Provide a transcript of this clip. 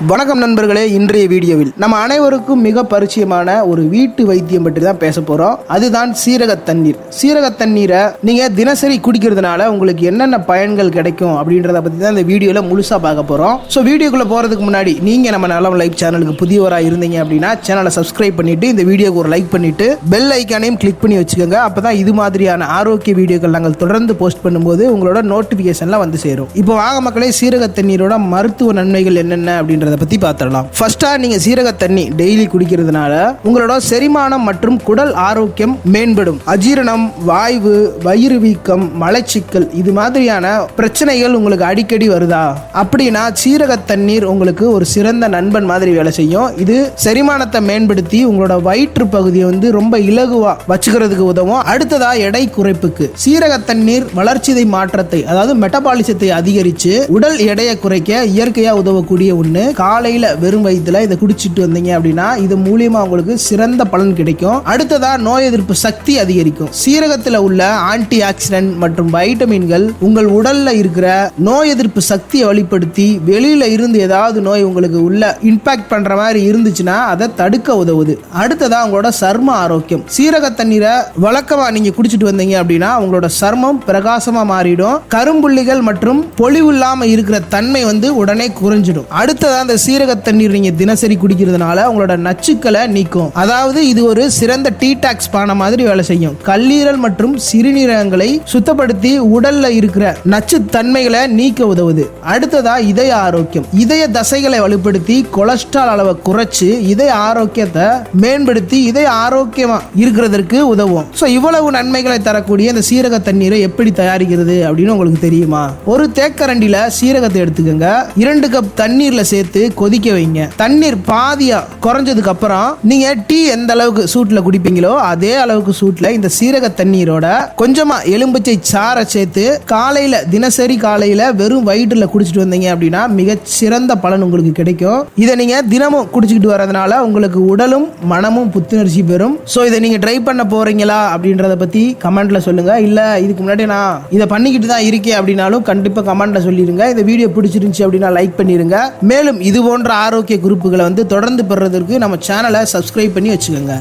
வணக்கம் நண்பர்களே இன்றைய வீடியோவில் நம்ம அனைவருக்கும் மிக பரிச்சயமான ஒரு வீட்டு வைத்தியம் பற்றி தான் பேச போறோம். அதுதான் சீரக தண்ணீர். சீரக தண்ணீரை நீங்க தினசரி குடிக்கிறதுனால உங்களுக்கு என்னென்ன பயன்கள் கிடைக்கும் அப்படின்றத பத்தி தான் இந்த வீடியோல முழுசா பார்க்க போறோம். ஸோ வீடியோக்குள்ள போறதுக்கு முன்னாடி நீங்க நம்ம நலம் லைஃப் சேனலுக்கு புதியவரா இருந்தீங்க அப்படின்னா சேனலை சப்ஸ்கிரைப் பண்ணிட்டு இந்த வீடியோக்கு ஒரு லைக் பண்ணிட்டு பெல் ஐக்கானையும் கிளிக் பண்ணி வச்சுக்கோங்க. அப்பதான் இது மாதிரியான ஆரோக்கிய வீடியோக்கள் நாங்கள் தொடர்ந்து போஸ்ட் பண்ணும்போது உங்களோட நோட்டிபிகேஷன்லாம் வந்து சேரும். இப்போ வாங்க மக்களே சீரக தண்ணீரோட மருத்துவ நன்மைகள் என்னென்ன அப்படின்றத பத்தி பார்த்துடலாம் ஃபர்ஸ்டா நீங்க சீரக தண்ணி டெய்லி குடிக்கிறதுனால உங்களோட செரிமானம் மற்றும் குடல் ஆரோக்கியம் மேம்படும். அஜீரணம் வாய்வு வயிறு வீக்கம் மலச்சிக்கல் இது மாதிரியான பிரச்சனைகள் உங்களுக்கு அடிக்கடி வருதா? அப்படின்னா சீரக தண்ணீர் உங்களுக்கு ஒரு சிறந்த நண்பன் மாதிரி வேலை செய்யும். இது செரிமானத்தை மேம்படுத்தி உங்களோட வயிற்று பகுதியை வந்து ரொம்ப இலகுவா வச்சுக்கிறதுக்கு உதவும். அடுத்ததா எடை குறைப்புக்கு. சீரக தண்ணீர் வளர்ச்சிதை மாற்றத்தை அதாவது மெட்டபாலிசத்தை அதிகரிச்சு உடல் எடையை குறைக்க இயற்கையா உதவக்கூடிய ஒண்ணு காலையில வெறும் வயிற்றுல இதை குடிச்சிட்டு வந்தீங்க அப்படின்னா இது மூலியமா உங்களுக்கு சிறந்த பலன் கிடைக்கும். அடுத்ததா நோய் எதிர்ப்பு சக்தி அதிகரிக்கும். சீரகத்துல உள்ள ஆன்டி ஆக்சிடென்ட் மற்றும் வைட்டமின்கள் உங்கள் உடல்ல இருக்கிற நோய் எதிர்ப்பு சக்தியை வெளிப்படுத்தி வெளியில இருந்து ஏதாவது நோய் உங்களுக்கு உள்ள இம்பாக்ட் பண்ற மாதிரி இருந்துச்சுன்னா அதை தடுக்க உதவுது. அடுத்ததா உங்களோட சர்ம ஆரோக்கியம். சீரக தண்ணீரை வழக்கமா நீங்க குடிச்சிட்டு வந்தீங்க அப்படின்னா உங்களோட சர்மம் பிரகாசமா மாறிடும். கரும்புள்ளிகள் மற்றும் பொலிவு இல்லாம இருக்கிற தன்மை வந்து உடனே குறைஞ்சிடும். அடுத்ததா அந்த சீரக தண்ணீர் நீங்க தினசரி குடிக்கிறதுனால உங்களோட நச்சுக்களை நீக்கும். அதாவது இது ஒரு சிறந்த டீ டாக்ஸ் பானை மாதிரி வேலை செய்யும். கல்லீரல் மற்றும் சிறுநீரகங்களை சுத்தப்படுத்தி உடல்ல இருக்கிற நச்சு தன்மைகளை நீக்க உதவுது. அடுத்ததா இதய ஆரோக்கியம். இதய தசைகளை வலுப்படுத்தி கொலஸ்ட்ரால் அளவை குறைச்சு இதய ஆரோக்கியத்தை மேம்படுத்தி இதய ஆரோக்கியமா இருக்கிறதுக்கு உதவும். ஸோ இவ்வளவு நன்மைகளை தரக்கூடிய இந்த சீரக தண்ணீரை எப்படி தயாரிக்கிறது அப்படின்னு உங்களுக்கு தெரியுமா? ஒரு தேக்கரண்டில சீரகத்தை எடுத்துக்கோங்க. இரண்டு கப் தண்ணீர்ல சேர்த்து கொதிக்க வைங்க. தண்ணீர் பாதியா குறைஞ்சதுக்கு அப்புறம் நீங்க டீ எந்த அளவுக்கு சூட்ல குடிப்பீங்களோ அதே அளவுக்கு சூட்ல இந்த சீரக தண்ணீரோட கொஞ்சமா எலும்புச்சை சாறை சேர்த்து காலையில தினசரி காலையில வெறும் வயிற்றுல குடிச்சிட்டு வந்தீங்க அப்படின்னா மிக சிறந்த பலன் உங்களுக்கு கிடைக்கும். இதை நீங்க தினமும் குடிச்சுக்கிட்டு வரதுனால உங்களுக்கு உடலும் மனமும் புத்துணர்ச்சி பெறும். ஸோ இதை நீங்க ட்ரை பண்ண போறீங்களா அப்படின்றத பத்தி கமெண்ட்ல சொல்லுங்க. இல்ல இதுக்கு முன்னாடி நான் இதை பண்ணிக்கிட்டு தான் இருக்கேன் அப்படின்னாலும் கண்டிப்பா கமெண்ட்ல சொல்லிருங்க. இந்த வீடியோ பிடிச்சிருந்துச்சு அப்படின்னா லைக் பண்ணிருங்க. மேலும் இது போன்ற ஆரோக்கிய குறிப்புகளை வந்து தொடர்ந்து பெறுறதற்கு நம்ம சேனலை சப்ஸ்கிரைப் பண்ணி வச்சுக்கோங்க.